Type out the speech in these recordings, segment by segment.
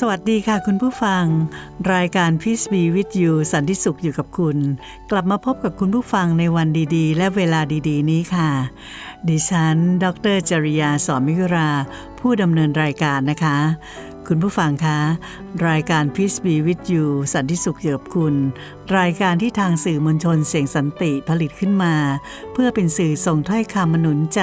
สวัสดีค่ะคุณผู้ฟัง รายการ Peace Be With You สันติสุขอยู่กับคุณ กลับมาพบกับคุณผู้ฟังในวันดีๆ และเวลาดีๆ นี้ค่ะ ดิฉัน ดรจริยาสอนมิกรา ผู้ดำเนินรายการนะคะ คุณผู้ฟังคะ รายการ Peace Be With You สันติสุขอยู่กับคุณ รายการที่ทางสื่อมวลชนเสียงสันติผลิตขึ้นมา เพื่อเป็นสื่อส่งถ้อยคำมนุนใจ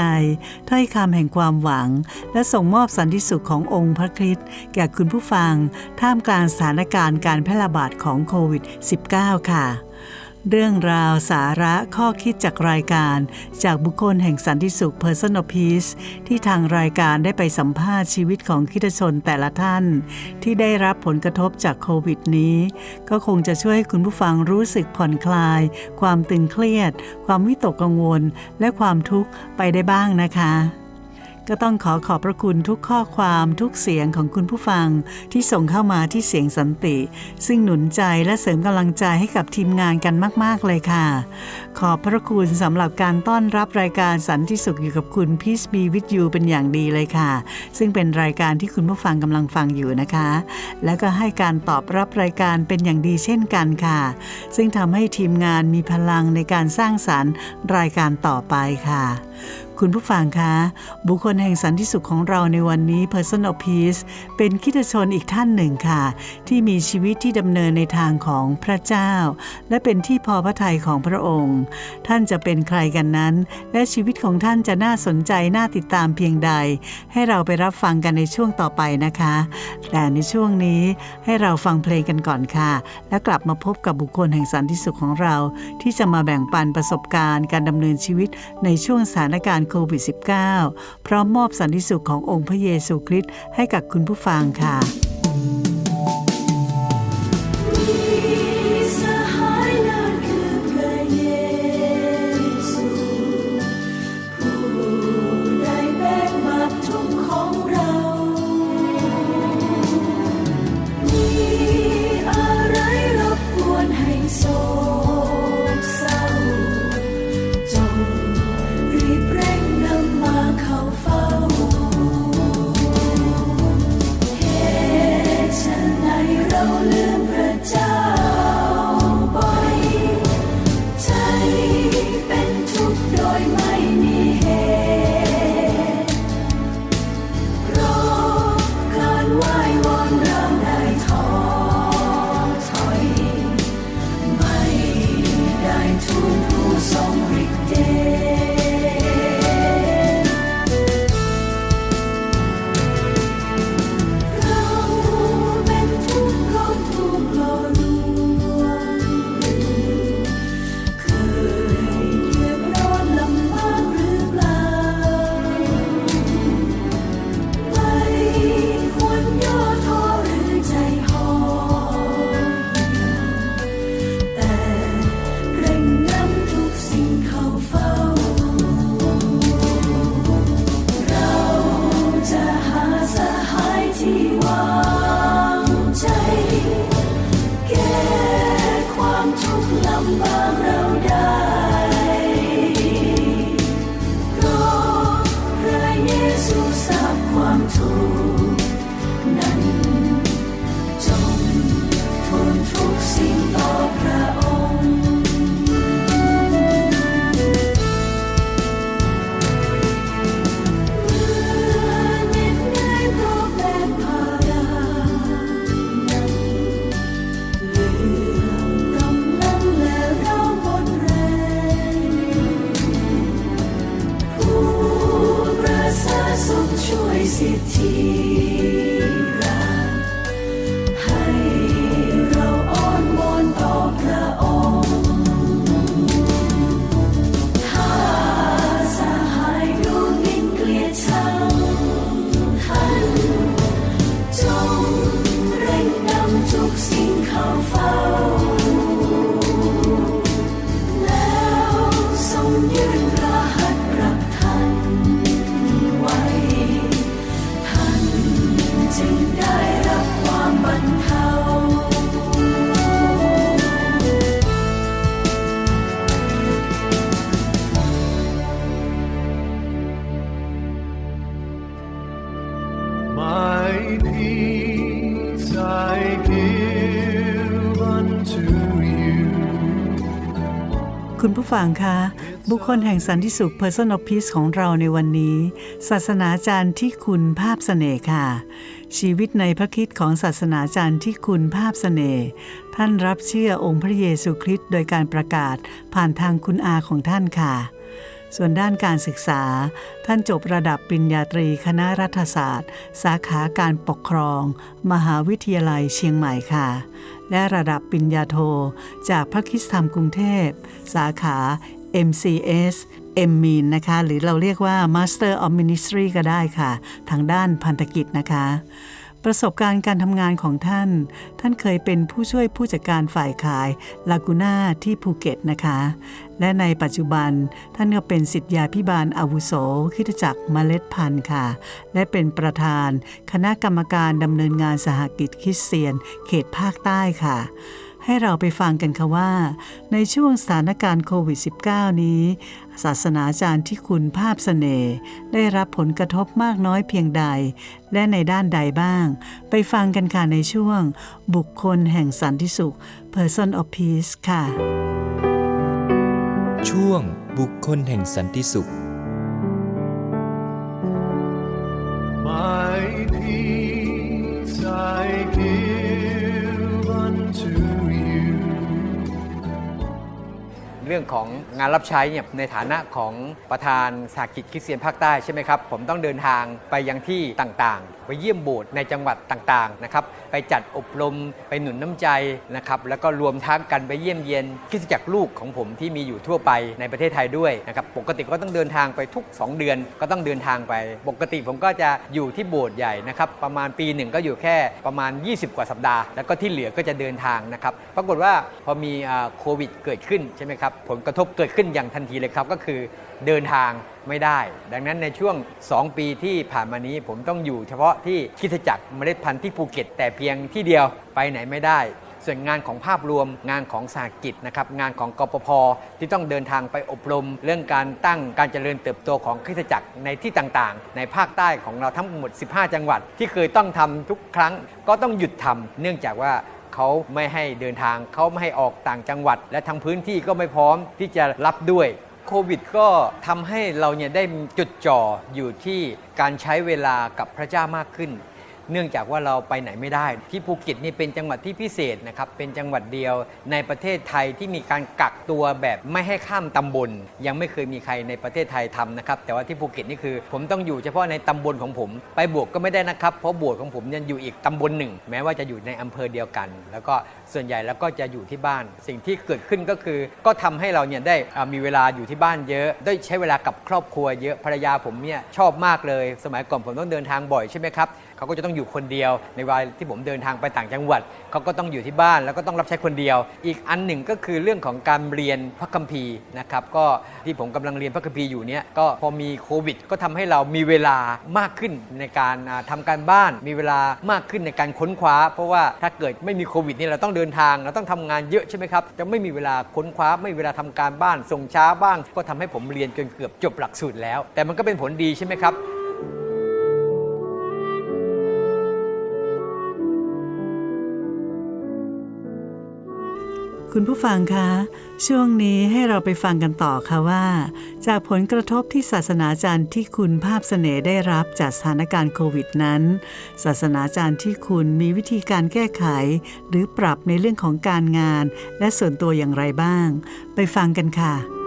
ถ้อยคำแห่งความหวัง และส่งมอบสันติสุขขององค์พระคริสต์แก่คุณผู้ฟัง ท่ามกลางสถานการณ์การแพร่ระบาดของโควิด -19 ค่ะ เรื่องราวสาระข้อคิดจากรายการ จากบุคคลแห่งสันติสุข Personal Peace ที่ทางรายการได้ไปสัมภาษณ์ชีวิตของคริสตชนแต่ละท่าน ที่ได้รับผลกระทบจากโควิดนี้ ก็คงจะช่วยให้คุณผู้ฟังรู้สึกผ่อนคลาย ความตึงเครียด ความวิตกกังวล และความทุกข์ไปได้บ้างนะคะ ก็ต้องขอขอบพระคุณทุกข้อความทุกเสียงของคุณผู้ฟังที่ส่งเข้ามาที่เสียงสันติ ซึ่งหนุนใจและเสริมกำลังใจให้กับทีมงานกันมาก ๆ เลยค่ะ ขอบพระคุณสำหรับการต้อนรับรายการสันติสุขอยู่กับคุณ Peace Be With You เป็นอย่างดีเลยค่ะ ซึ่งเป็นรายการที่คุณผู้ฟังกำลังฟังอยู่นะคะ แล้วก็ให้การตอบรับรายการเป็นอย่างดีเช่นกันค่ะ ซึ่งทำให้ทีมงานมีพลังในการสร้างสารรค์รายการต่อไปค่ะ คุณผู้ฟังคะ บุคคลแห่งสันติสุขของเราในวันนี้ Personal Peace เป็นคริสตชนอีกท่านหนึ่งค่ะ ที่มีชีวิตที่ดำเนินในทางของพระเจ้า และเป็นที่พอพระทัยของพระองค์ ท่านจะเป็นใครกันนั้น และชีวิตของท่านจะน่าสนใจน่าติดตามเพียงใด ให้เราไปรับฟังกันในช่วงต่อไปนะคะ แต่ในช่วงนี้ให้เราฟังเพลงกันก่อนค่ะ แล้วกลับมาพบกับบุคคลแห่งสันติสุขของเรา ที่จะมาแบ่งปันประสบการณ์ การดำเนินชีวิตในช่วงสถานการณ์โควิด -19 พร้อมมอบสันติสุขขององค์พระเยซูคริสต์ให้กับคุณผู้ฟังค่ะ ฟังคะ บุคคลแห่งสันติสุข Person of Peace ของเราในวันนี้ ศาสนาจารย์ที่คุณภาพเสน่ห์ค่ะ ชีวิตในพระคิดของศาสนาจารย์ที่คุณภาพเสน่ห์ท่านรับเชื่อองค์พระเยซูคริสต์โดยการประกาศผ่านทางคุณอาของท่านค่ะ ส่วนด้านการศึกษา ท่านจบระดับปริญญาตรีคณะรัฐศาสตร์ สาขาการปกครอง มหาวิทยาลัยเชียงใหม่ค่ะ และระดับปริญญาโท จากพระคิสธรรมกรุงเทพ สาขา MCS m m i n นะคะ หรือเราเรียกว่า Master of Ministry ก็ได้ค่ะ ทางด้านพันธกิจนะคะ ประสบการณ์การทำงานของท่าน ท่านเคยเป็นผู้ช่วยผู้จัดการฝ่ายขายลากูน่าที่ภูเก็ตนะคะ และในปัจจุบันท่านก็เป็นสิทธยาพิบาลอาวุโสคิดจักรเมล็ดพันธุ์ค่ะ และเป็นประธาน คณะกรรมการดำเนินงานสหกิจคริสเตียน เขตภาคใต้ค่ะ ให้เราไปฟังกันค่ะว่า ในช่วงสถานการณ์โควิด -19 นี้ ศาสนาจารย์ที่คุณภาพเสน่ห์ได้รับผลกระทบมากน้อยเพียงใด และในด้านใดบ้าง ไปฟังกันค่ะในช่วง บุคคลแห่งสันติสุข Person of Peace ค่ะ ช่วงบุคคลแห่งสันติสุข รื่องของงานรับใช้เนี่ยในฐานะของประธานสหกิจคริสเตียนภาคใต้ใช่ไหมครับผมต้องเดินทางไปยังที่ต่างๆ ไปเยี่ยมโบสถ์ในจังหวัดต่างๆนะครับไปจัดอบรมไปหนุนน้ำใจนะครับแล้วก็รวมทั้งกันไปเยี่ยมเยียนคริสตจักรลูกของผมที่มีอยู่ทั่วไปในประเทศไทยด้วยนะครับปกติก็ต้องเดินทางไปทุก 2 เดือนก็ต้องเดินทางไป ปกติผมก็จะอยู่ที่โบสถ์ใหญ่นะครับประมาณปีหนึ่งก็อยู่แค่ประมาณ 20 กว่าสัปดาห์ แล้วก็ที่เหลือก็จะเดินทางนะครับปรากฏว่าพอมีโควิดเกิดขึ้นใช่ไหมครับผลกระทบเกิดขึ้นอย่างทันทีเลยครับ ก็คือเดินทางไม่ได้ ดังนั้นในช่วง 2 ปีที่ผ่านมานี้ผมต้องอยู่เฉพาะที่คิดจักรเมล็ดพันธุ์ที่ภูเก็ต แต่เพียงที่เดียวไปไหนไม่ได้ ส่วนงานของภาพรวมงานของสหกิจนะครับงานของกปพที่ต้องเดินทางไปอบรม เรื่องการตั้งการเจริญเติบโตของคริสตจักรในที่ต่างๆ ในภาคใต้ของเราทั้งหมด 15 จังหวัด ที่เคยต้องทำทุกครั้งก็ต้องหยุดทำเนื่องจากว่า เขาไม่ให้เดินทางเขาไม่ให้ออกต่างจังหวัด และทางพื้นที่ก็ไม่พร้อมที่จะรับด้วยโควิดก็ทำให้เราเนี่ยได้จุดจ่ออยู่ที่การใช้เวลากับพระเจ้ามากขึ้น เนื่องจากว่าเราไปไหนไม่ได้ ที่ภูเก็ตนี่เป็นจังหวัดที่พิเศษนะครับเป็นจังหวัดเดียวในประเทศไทยที่มีการกักตัวแบบไม่ให้ข้ามตำบล ยังไม่เคยมีใครในประเทศไทยทำนะครับแต่ว่าที่ภูเก็ตนี่คือ ผมต้องอยู่เฉพาะในตำบลของผม ไปบวกก็ไม่ได้นะครับเพราะบวกของผมยังอยู่อีกตำบลหนึ่ง แม้ว่าจะอยู่ในอำเภอเดียวกัน แล้วก็ ส่วนใหญ่แล้วก็จะอยู่ที่บ้าน สิ่งที่เกิดขึ้นก็คือ ก็ทำให้เราเนี่ยได้มีเวลาอยู่ที่บ้านเยอะ ได้ใช้เวลากับครอบครัวเยอะภรรยาผมเนี่ยชอบมากเลย สมัยก่อนผมต้องเดินทางบ่อยใช่ไหมครับเขาก็จะต้องอยู่คนเดียว ในเวลาที่ผมเดินทางไปต่างจังหวัดเขาก็ต้องอยู่ที่บ้านแล้วก็ต้องรับใช้คนเดียว อีกอันหนึ่งก็คือเรื่องของการเรียนพระคัมภีร์นะครับก็ที่ผมกำลังเรียนพระคัมภีร์อยู่เนี่ยก็พอมีโควิด ก็ทำให้เรามีเวลามากขึ้นในการทำาการบ้าน มีเวลามากขึ้นในการค้นคว้า เพราะว่าถ้าเกิดไม่มีโควิดนี่เราต้องเดินทางเราต้องทำงานเยอะใช่ไหมครับจะไม่มีเวลาค้นคว้าไม่มีเวลาทำการบ้านส่งช้าบ้าง ก็ทำให้ผมเรียนจนเกือบจบหลักสูตรแล้ว แต่มันก็เป็นผลดีใช่ไหมครับ คุณผู้ฟังคะ ช่วงนี้ให้เราไปฟังกันต่อค่ะว่า จากผลกระทบที่ศาสนาจารย์ที่คุณภาพเสน่ห์ได้รับจากสถานการณ์โควิดนั้น ศาสนาจารย์ที่คุณมีวิธีการแก้ไข หรือปรับในเรื่องของการงาน และส่วนตัวอย่างไรบ้าง ไปฟังกันค่ะ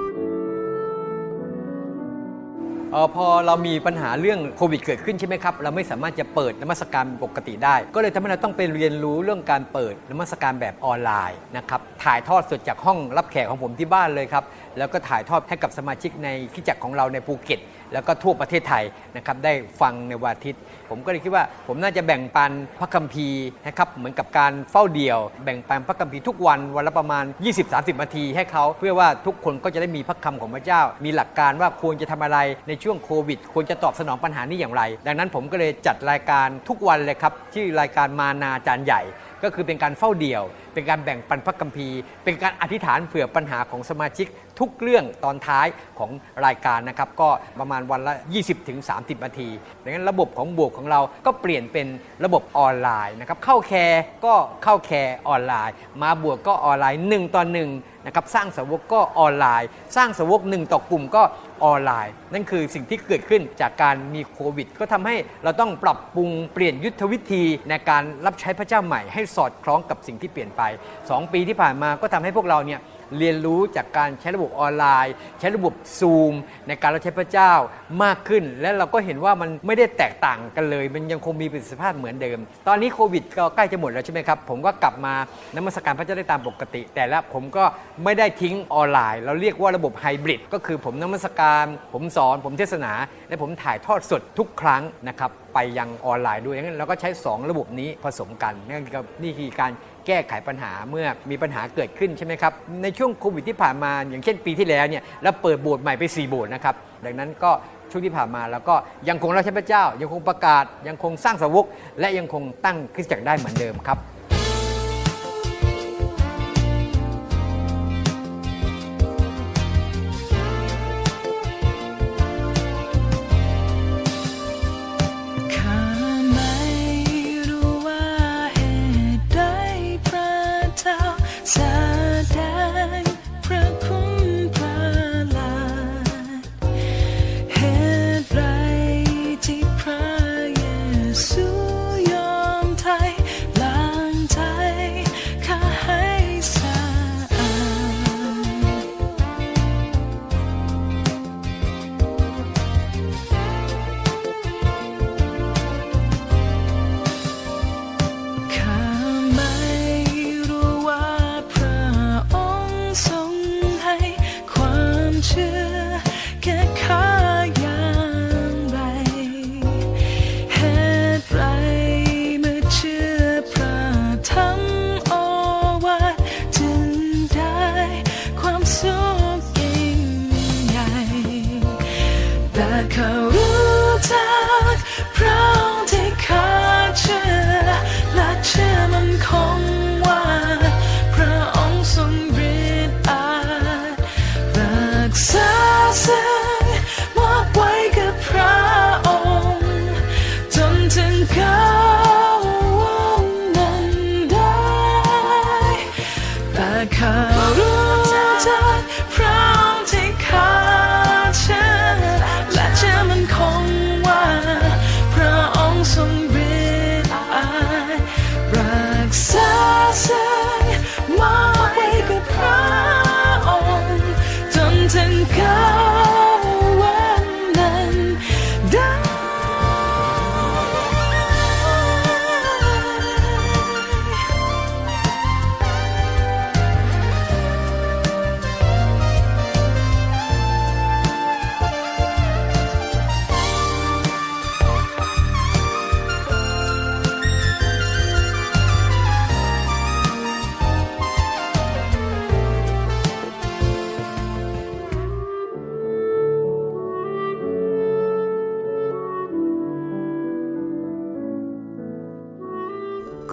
ออพอเรามีปัญหาเรื่องโควิดเกิดขึ้นใช่ไหมครับ เราไม่สามารถจะเปิดนมัสการปกติได้ ก็เลยทำให้เราต้องไปเรียนรู้เรื่องการเปิดนมัสการแบบออนไลน์นะครับ ถ่ายทอดสดจากห้องรับแขกของผมที่บ้านเลยครับ แล้วก็ถ่ายทอดให้กับสมาชิกในคิดจักรของเราในภูเก็ต แล้วก็ทั่วประเทศไทยนะครับได้ฟังในวันอาทิตย์ ผมก็เลยคิดว่า ผมน่าจะแบ่งปันพระคัมภีร์นะครับเหมือนกับการเฝ้าเดี่ยว แบ่งปันพระคัมภีร์ทุกวันวันละประมาณ 20-30นาทีให้เขาเพื่อว่าทุกคนก็จะได้มีพระคำของพระเจ้า มีหลักการว่าควรจะทำอะไรในช่วงโควิด ควรจะตอบสนองปัญหานี้อย่างไร ดังนั้นผมก็เลยจัดรายการทุกวันเลยครับที่รายการมานาจารย์ใหญ่ ก็คือเป็นการเฝ้าเดี่ยว เป็นการแบ่งปันพระคัมภีร์ เป็นการอธิษฐานเผื่อปัญหาของสมาชิกทุกเรื่องตอนท้ายของรายการนะครับ ก็ประมาณวันละ 20-30 นาทีดังนั้นระบบของบวกของเราก็เปลี่ยนเป็นระบบออนไลน์นะครับเข้าแคร์ก็เข้าแคร์ออนไลน์ มาบวกก็ออนไลน์ 1ต่อ1นะครับสร้างสาวกก็ออนไลน์ สร้างสาวก1ต่อกลุ่มก็ออนไลน์ นั่นคือสิ่งที่เกิดขึ้นจากการมีโควิด ก็ทำให้เราต้องปรับปรุงเปลี่ยนยุทธวิธีในการรับใช้พระเจ้าใหม่ให้สอดคล้องกับสิ่งที่เปลี่ยนไป2 ปีที่ผ่านมาก็ทำให้พวกเราเนี่ยเรียนรู้จากการใช้ระบบออนไลน์ ใช้ระบบซูม ในการเรับใช้พระเจ้ามากขึ้น และเราก็เห็นว่ามันไม่ได้แตกต่างกันเลย มันยังคงมีประสิทธิภาพเหมือนเดิม ตอนนี้โควิดก็ใกล้จะหมดแล้วใช่ไหมครับ ผมก็กลับมานมัสการพระเจ้าได้ตามปกติ แต่ละผมก็ไม่ได้ทิ้งออนไลน์ เราเรียกว่าระบบไฮบริดก็คือผมนมัสการ ผมสอน ผมเทศนา และผมถ่ายทอดสดทุกครั้งนะครับไปยังออนไลน์ด้วยงั้นเราก็ใช้ 2 ระบบนี้ผสมกันนั่นก็นี่คือการ แก้ไขปัญหาเมื่อมีปัญหาเกิดขึ้นใช่ไหมครับ ในช่วงโควิดที่ผ่านมา อย่างเช่นปีที่แล้วเนี่ยเราเปิดโบสถ์ใหม่ไป 4 โบสถ์นะครับ ดังนั้นก็ช่วงที่ผ่านมาเราก็ยังคงรับใช้พระเจ้า ยังคงประกาศ ยังคงสร้างสาวก และยังคงตั้งคริสตจักรได้เหมือนเดิมครับ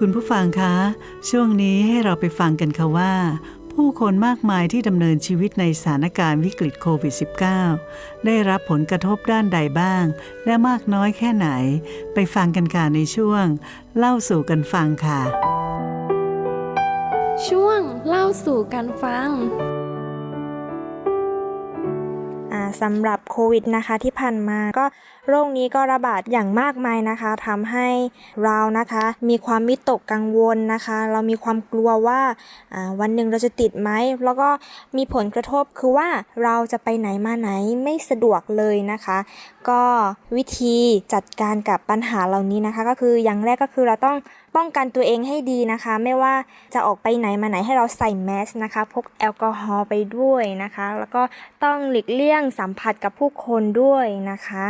คุณผู้ฟังคะ ช่วงนี้ให้เราไปฟังกันค่ะว่า ผู้คนมากมายที่ดำเนินชีวิตในสถานการณ์วิกฤตโควิด -19 ได้รับผลกระทบด้านใดบ้าง และมากน้อยแค่ไหน ไปฟังกันค่ะในช่วง เล่าสู่กันฟังค่ะ ช่วงเล่าสู่กันฟัง สำหรับโควิดนะคะที่ผ่านมาก็โรคนี้ก็ระบาดอย่างมากมายนะคะทำให้เรานะคะ มีความมิตกกังวลนะคะ เรามีความกลัวว่าอ่าวันหนึ่งเราจะติดไหมแล้วก็มีผลกระทบคือว่าเราจะไปไหนมาไหนไม่สะดวกเลยนะคะ ก็วิธีจัดการกับปัญหาเหล่านี้นะคะ ก็คืออย่างแรกก็คือเราต้อง ป้องกันตัวเองให้ดีนะคะ ไม่ว่าจะออกไปไหนมาไหนให้เราใส่แมสนะคะ พกแอลกอฮอล์ไปด้วยนะคะ แล้วก็ต้องหลีกเลี่ยงสัมผัสกับผู้คนด้วยนะคะ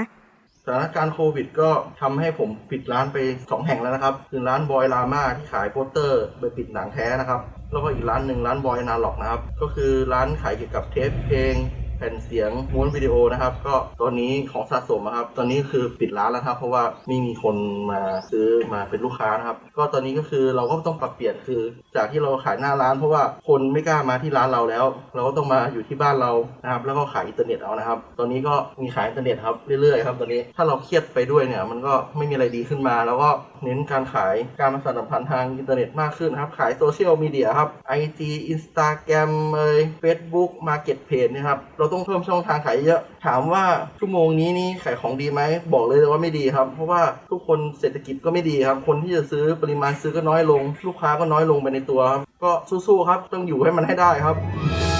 สถานการณ์โควิดก็ทำให้ผมปิดร้านไป 2 แห่งแล้วนะครับคือร้านบอยลาม่าที่ขายโปสเตอร์ไปปิดหนังแท้นะครับ แล้วก็อีกร้านหนึ่งร้านบอยนาล็อกนะครับ ก็คือร้านขายเกี่ยวกับเทปเพลง ผ่นเสียงม้วนวิดีโอนะครับ ก็ตอนนี้ของสะสมนะครับ ตอนนี้คือปิดร้านแล้วครับ เพราะว่าไม่มีคนมาซื้อมาเป็นลูกค้านะครับ ก็ตอนนี้ก็คือเราก็ต้องปรับเปลี่ยนคือ จากที่เราขายหน้าร้าน เพราะว่าคนไม่กล้ามาที่ร้านเราแล้ว เราก็ต้องมาอยู่ที่บ้านเรานะครับ แล้วก็ขายอินเทอร์เน็ตเอานะครับ ตอนนี้ก็มีขายอินเทอร์เน็ตครับเรื่อยๆครับตอนนี้ถ้าเราเครียดไปด้วยเนี่ย มันก็ไม่มีอะไรดีขึ้นมา แล้วก็เน้นการขายการมาสานสัมพันธ์ทางอินเทอร์เน็ตมากขึ้นครับ ขายโซเชียลมีเดียครับ IG Instagram เอ่ย Facebook Market Page นะครับเราต้องเพิ่มช่องทางขายเยอะ ถามว่าชั่วโมงนี้นี่ขายของดีไหม บอกเลยว่าไม่ดีครับ เพราะว่าทุกคนเศรษฐกิจก็ไม่ดีครับ คนที่จะซื้อปริมาณซื้อก็น้อยลง ลูกค้าก็น้อยลงไปในตัวครับ ก็สู้ๆครับ ต้องอยู่ให้มันให้ได้ครับ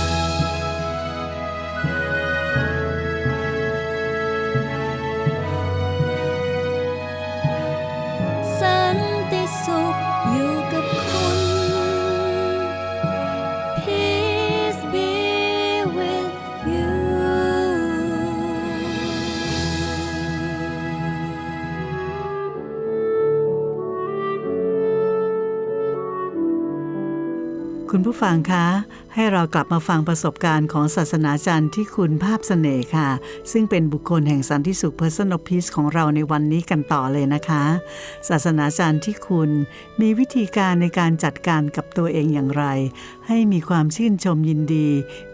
คุณผู้ฟังคะ ให้เรากลับมาฟังประสบการณ์ของศาสนาจารย์ที่คุณภาพเสน่ห์ค่ะ ซึ่งเป็นบุคคลแห่งสันติสุข Person of Peace ของเราในวันนี้กันต่อเลยนะคะ ศาสนาจารย์ที่คุณมีวิธีการในการจัดการกับตัวเองอย่างไร ให้มีความชื่นชมยินดี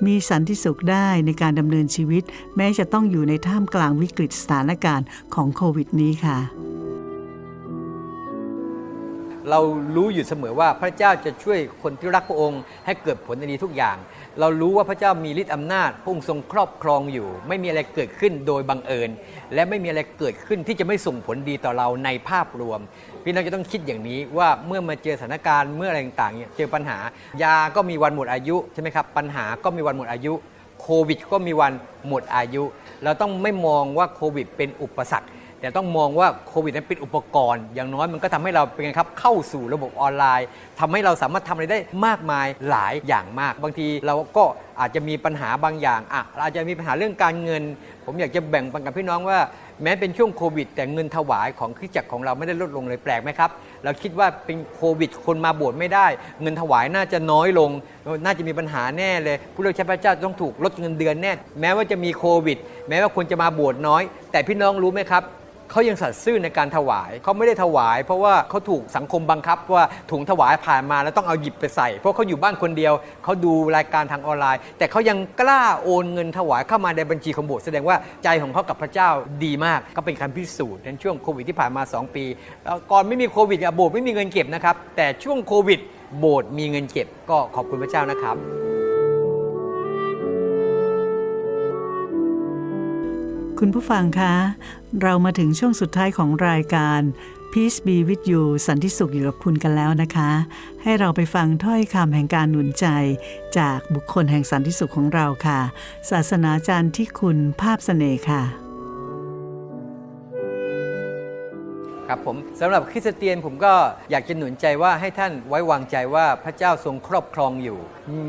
มีสันติสุขได้ในการดำเนินชีวิต แม้จะต้องอยู่ในท่ามกลางวิกฤตสถานการณ์ของโควิดนี้ค่ะ เรารู้อยู่เสมอว่าพระเจ้าจะช่วยคนที่รักพระองค์ ให้เกิดผลดีทุกอย่าง เรารู้ว่าพระเจ้ามีฤทธิ์อำนาจพระองค์ทรงครอบครองอยู่ ไม่มีอะไรเกิดขึ้นโดยบังเอิญ และไม่มีอะไรเกิดขึ้นที่จะไม่ส่งผลดีต่อเราในภาพรวม พี่น้องจะต้องคิดอย่างนี้ว่าเมื่อมาเจอสถานการณ์เมื่ออะไรต่างๆเนี่ยเจอปัญหายาก็มีวันหมดอายุใช่ไหมครับปัญหาก็มีวันหมดอายุโควิดก็มีวันหมดอายุ เราต้องไม่มองว่าโควิดเป็นอุปสรรค แต่ต้องมองว่าโควิดนั้นเป็นอุปกรณ์ อย่างน้อยมันก็ทำให้เราเป็นไงครับเข้าสู่ระบบออนไลน์ทำให้เราสามารถทำอะไรได้มากมายหลายอย่างมาก บางทีเราก็อาจจะมีปัญหาบางอย่างอะเราอาจจะมีปัญหาเรื่องการเงิน ผมอยากจะแบ่งปันกับพี่น้องว่าแม้เป็นช่วงโควิด แต่เงินถวายของคริสตจักรของเราไม่ได้ลดลงเลยแปลกไหมครับ เราคิดว่าเป็นโควิด คนมาบสถ์ไม่ได้ เงินถวายน่าจะน้อยลง น่าจะมีปัญหาแน่เลย ผู้เลือกใช้พระเจ้าต้องถูกลดเงินเดือนแน่ แม้ว่าจะมีโควิด แม้ว่าคนจะมาบสถ์น้อย แต่พี่น้องรู้ไหมครับ เขายังสัตย์ซื่อในการถวายเขาไม่ได้ถวาย เพราะว่าเขาถูกสังคมบังคับว่าถุงถวายผ่านมาแล้วต้องเอาหยิบไปใส่ เพราะเขาอยู่บ้านคนเดียวเขาดูรายการทางออนไลน์ แต่เขายังกล้าโอนเงินถวายเข้ามาในบัญชีของโบสถ์แสดงว่าใจของเขากับพระเจ้าดีมากก็เป็นการพิสูจน์ในช่วงโควิดที่ผ่านมา 2 ปีก่อนไม่มีโควิดโบสถ์ไม่มีเงินเก็บนะครับแต่ช่วงโควิดโบสถ์มีเงินเก็บก็ขอบคุณพระเจ้านะครับ คุณผู้ฟังคะ เรามาถึงช่วงสุดท้ายของรายการ Peace be with you สันติสุขอยู่กับคุณกันแล้วนะคะ ให้เราไปฟังถ้อยคำแห่งการหนุนใจ จากบุคคลแห่งสันติสุขของเราค่ะ ศาสนาจารย์ที่คุณภาพเสน่ห์ค่ะ ครับผมสำหรับคริสเตียนผมก็อยากจะหนุนใจว่าให้ท่านไว้วางใจว่าพระเจ้าทรงครอบครองอยู่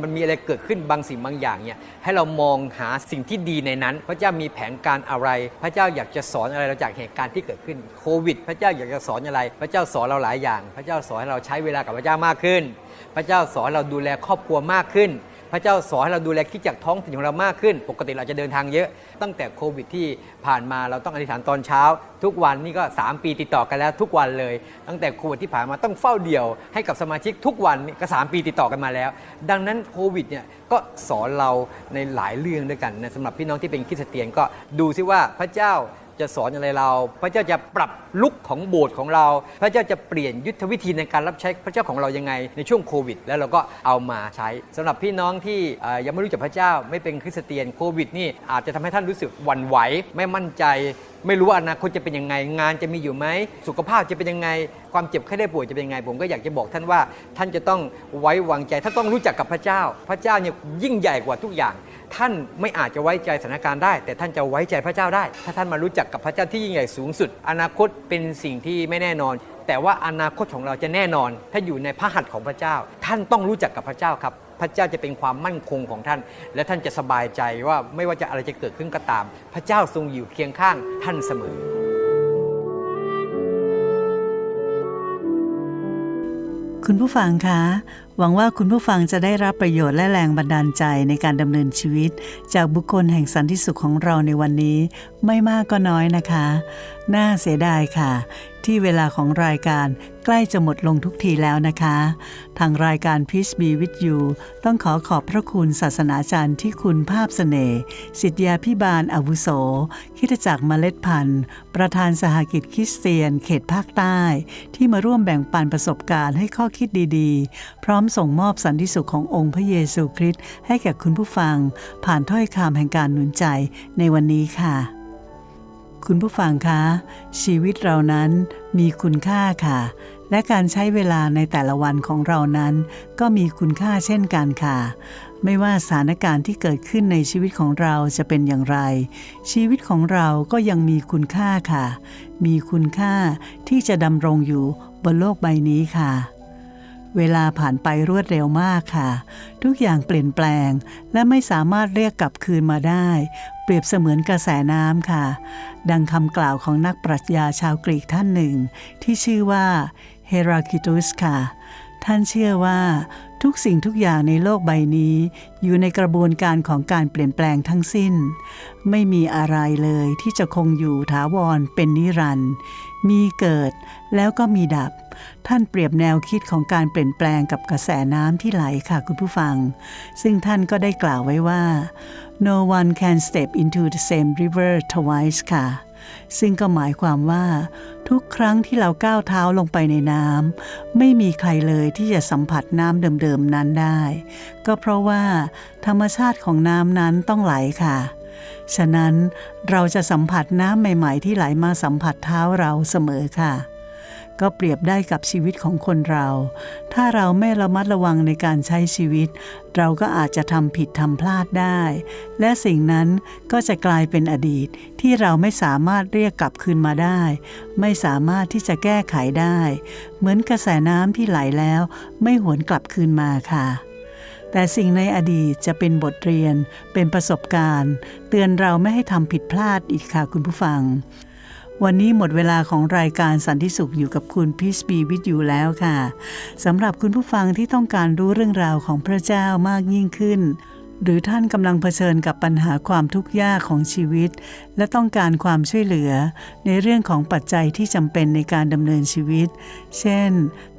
มันมีอะไรเกิดขึ้นบางสิ่งบางอย่างเนี่ยให้เรามองหาสิ่งที่ดีในนั้น พระเจ้ามีแผนการอะไร พระเจ้าอยากจะสอนอะไรเราจากเหตุการณ์ที่เกิดขึ้นโควิด พระเจ้าอยากจะสอนอะไร พระเจ้าสอนเราหลายอย่าง พระเจ้าสอนให้เราใช้เวลากับพระเจ้ามากขึ้น พระเจ้าสอนเราดูแลครอบครัวมากขึ้น พระเจ้าสอนให้เราดูแลคิดจากท้องถิ่นของเรามากขึ้น ปกติเราจะเดินทางเยอะ ตั้งแต่โควิดที่ผ่านมาเราต้องอธิษฐานตอนเช้า ทุกวันนี่ก็ 3 ปีติดต่อกันแล้วทุกวันเลย ตั้งแต่โควิดที่ผ่านมาต้องเฝ้าเดี่ยวให้กับสมาชิกทุกวันนี่ก็ 3 ปีติดต่อกันมาแล้ว ดังนั้นโควิดเนี่ยก็สอนเราในหลายเรื่องด้วยกันนะสำหรับพี่น้องที่เป็นคริสเตียนก็ดูซิว่าพระเจ้า จะสอนอะไรเรา พระเจ้าจะปรับลุกของโบสถ์ของเรา พระเจ้าจะเปลี่ยนยุทธวิธีในการรับใช้พระเจ้าของเรายังไงในช่วงโควิด แล้วเราก็เอามาใช้สำหรับพี่น้องที่ยังไม่รู้จักพระเจ้าไม่เป็นคริสเตียนโควิดนี่อาจจะทำให้ท่านรู้สึกหวั่นไหวไม่มั่นใจไม่รู้ว่าอนาคตจะเป็นยังไง งานจะมีอยู่ไหม สุขภาพจะเป็นยังไง ความเจ็บไข้ได้ป่วยจะเป็นยังไง ผมก็อยากจะบอกท่านว่า ท่านจะต้องไว้วางใจท่านต้องรู้จักกับพระเจ้า พระเจ้าเนี่ยยิ่งใหญ่กว่าทุกอย่าง ท่านไม่อาจจะไว้ใจสถานการณ์ได้ แต่ท่านจะไว้ใจพระเจ้าได้ ถ้าท่านมารู้จักกับพระเจ้าที่ยิ่งใหญ่สูงสุด อนาคตเป็นสิ่งที่ไม่แน่นอน แต่ว่าอนาคตของเราจะแน่นอน ถ้าอยู่ในพระหัตถ์ของพระเจ้า ท่านต้องรู้จักกับพระเจ้าครับ พระเจ้าจะเป็นความมั่นคงของท่าน และท่านจะสบายใจว่าไม่ว่าจะอะไรจะเกิดขึ้นก็ตาม พระเจ้าทรงอยู่เคียงข้างท่านเสมอ คุณผู้ฟังคะ หวังว่าคุณผู้ฟังจะได้รับประโยชน์และแรงบันดาลใจในการดำเนินชีวิต จากบุคคลแห่งสันติสุขของเราในวันนี้ ไม่มากก็น้อยนะคะ น่าเสียดายค่ะ ที่เวลาของรายการใกล้จะหมดลงทุกทีแล้วนะคะ ทางรายการ Peace Be With You ต้องขอขอบพระคุณศาสนาจารย์ที่คุณภาพเสน่ห์สิทธยาพิบาลอาวุโส คิดจักรเมล็ดพันธุ์ ประธานสหกิจคริสเตียน เขตภาคใต้ ที่มาร่วมแบ่งปันประสบการณ์ให้ข้อคิดดีๆ พร้อมส่งมอบสันติสุขขององค์พระเยซูคริสต์ให้แก่คุณผู้ฟัง ผ่านถ้อยคำแห่งการหนุนใจในวันนี้ค่ะ คุณผู้ฟังคะ ชีวิตเรานั้นมีคุณค่าค่ะ และการใช้เวลาในแต่ละวันของเรานั้น ก็มีคุณค่าเช่นกันค่ะไม่ว่าสถานการณ์ที่เกิดขึ้นในชีวิตของเราจะเป็นอย่างไร ชีวิตของเราก็ยังมีคุณค่าค่ะ มีคุณค่าที่จะดำรงอยู่บนโลกใบนี้ค่ะ เวลาผ่านไปรวดเร็วมากค่ะ ทุกอย่างเปลี่ยนแปลง และไม่สามารถเรียกกลับคืนมาได้ เปรียบเสมือนกระแสน้ำค่ะ ดังคำกล่าวของนักปรัชญาชาวกรีกท่านหนึ่ง ที่ชื่อว่าเฮราคิตุสค่ะ ท่านเชื่อว่า ทุกสิ่งทุกอย่างในโลกใบนี้ อยู่ในกระบวนการของการเปลี่ยนแปลงทั้งสิ้น ไม่มีอะไรเลยที่จะคงอยู่ถาวรเป็นนิรันดร์มีเกิดแล้วก็มีดับ ท่านเปรียบแนวคิดของการเปลี่ยนแปลงกับกระแสน้ำที่ไหลค่ะคุณผู้ฟัง ซึ่งท่านก็ได้กล่าวไว้ว่า no one can step into the same river twice ค่ะ ซึ่งก็หมายความว่า ทุกครั้งที่เราก้าวเท้าลงไปในน้ำไม่มีใครเลยที่จะสัมผัสน้ำเดิมๆนั้นได้ ก็เพราะว่า ธรรมชาติของน้ำนั้นต้องไหลค่ะ ฉะนั้นเราจะสัมผัสน้ำใหม่ ๆ ที่ไหลมาสัมผัสเท้าเราเสมอค่ะ ก็เปรียบได้กับชีวิตของคนเรา ถ้าเราไม่ระมัดระวังในการใช้ชีวิต เราก็อาจจะทำผิดทำพลาดได้ และสิ่งนั้นก็จะกลายเป็นอดีตที่เราไม่สามารถเรียกกลับคืนมาได้ ไม่สามารถที่จะแก้ไขได้ เหมือนกระแสน้ำที่ไหลแล้ว ไม่หวนกลับคืนมาค่ะแต่สิ่งในอดีตจะเป็นบทเรียน เป็นประสบการณ์ เตือนเราไม่ให้ทำผิดพลาดอีกค่ะคุณผู้ฟัง วันนี้หมดเวลาของรายการสันติสุขอยู่กับคุณพีชบีวิทยูแล้วค่ะสำหรับคุณผู้ฟังที่ต้องการรู้เรื่องราวของพระเจ้ามากยิ่งขึ้น หรือท่านกำลังเผชิญกับปัญหาความทุกข์ยากของชีวิต และต้องการความช่วยเหลือ ในเรื่องของปัจจัยที่จำเป็นในการดำเนินชีวิต เช่น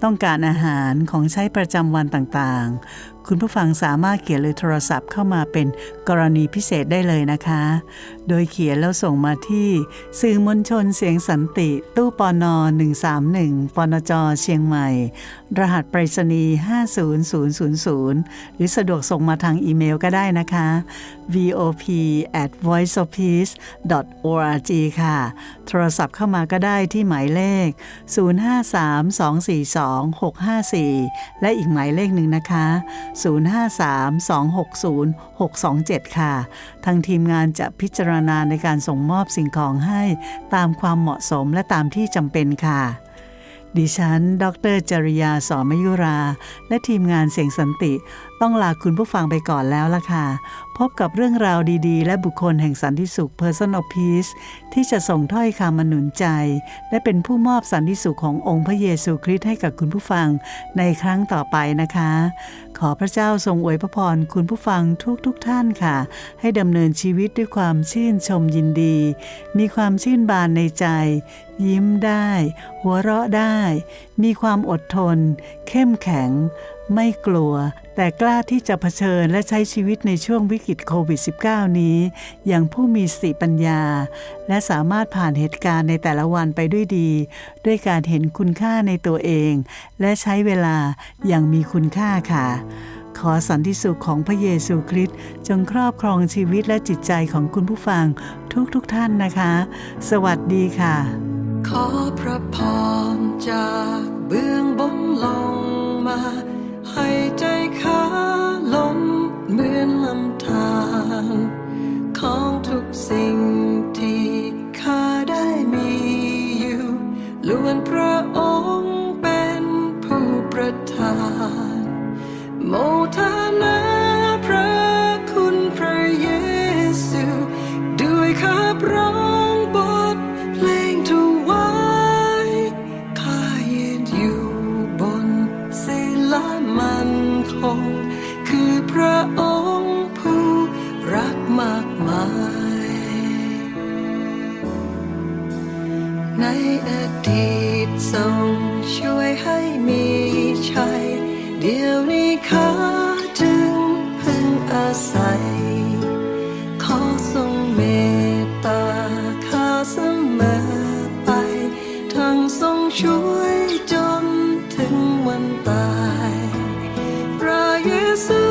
ต้องการอาหารของใช้ประจำวันต่างๆ คุณผู้ฟังสามารถเขียนหรือโทรศัพท์เข้ามาเป็นกรณีพิเศษได้เลยนะคะ โดยเขียนแล้วส่งมาที่ สื่อมวลชนเสียงสันติ ตู้ปอนอ131ปนจเชียงใหม่ รหัสไปรษณีย์ 50000 หรือสะดวกส่งมาทางอีเมลก็ได้นะคะ vop at voiceofpeace org ค่ะ โทรศัพท์เข้ามาก็ได้ที่หมายเลข 053-242-654 และอีกหมายเลขหนึ่งนะคะ 053-260-627 ค่ะ ทางทีมงานจะพิจารณาในการส่งมอบสิ่งของให้ตามความเหมาะสมและตามที่จำเป็นค่ะ ดิฉัน ดรจริยา สอมยุรา และทีมงานเสียงสันติ ต้องลาคุณผู้ฟังไปก่อนแล้วล่ะค่ะ พบกับเรื่องราวดีๆ และบุคคลแห่งสันติสุข Person of Peace ที่จะส่งถ้อยคำมาหนุนใจ และเป็นผู้มอบสันติสุขขององค์พระเยซูคริสต์ให้กับคุณผู้ฟังในครั้งต่อไปนะคะ ขอพระเจ้าทรงอวยพระพรคุณผู้ฟังทุกๆทท่านค่ะ ให้ดำเนินชีวิตด้วยความชื่นชมยินดี มีความชื่นบานในใจ ยิ้มได้ หัวเราะได้ มีความอดทน เข้มแข็ง ไม่กลัว แต่กล้าที่จะเผชิญและใช้ชีวิตในช่วงวิกฤตโควิด -19 นี้ อย่างผู้มีสติปัญญา และสามารถผ่านเหตุการณ์ในแต่ละวันไปด้วยดี ด้วยการเห็นคุณค่าในตัวเอง และใช้เวลาอย่างมีคุณค่าค่ะ ขอสันติสุขของพระเยซูคริสต์จงครอบครองชีวิตและจิตใจของคุณผู้ฟังทุกๆทท่านนะคะ สวัสดีค่ะ ขอพระพรจากเบื้องบนลงมา ให้ใจข้าล้มเหมือนลำธารของทุกสิ่ง พร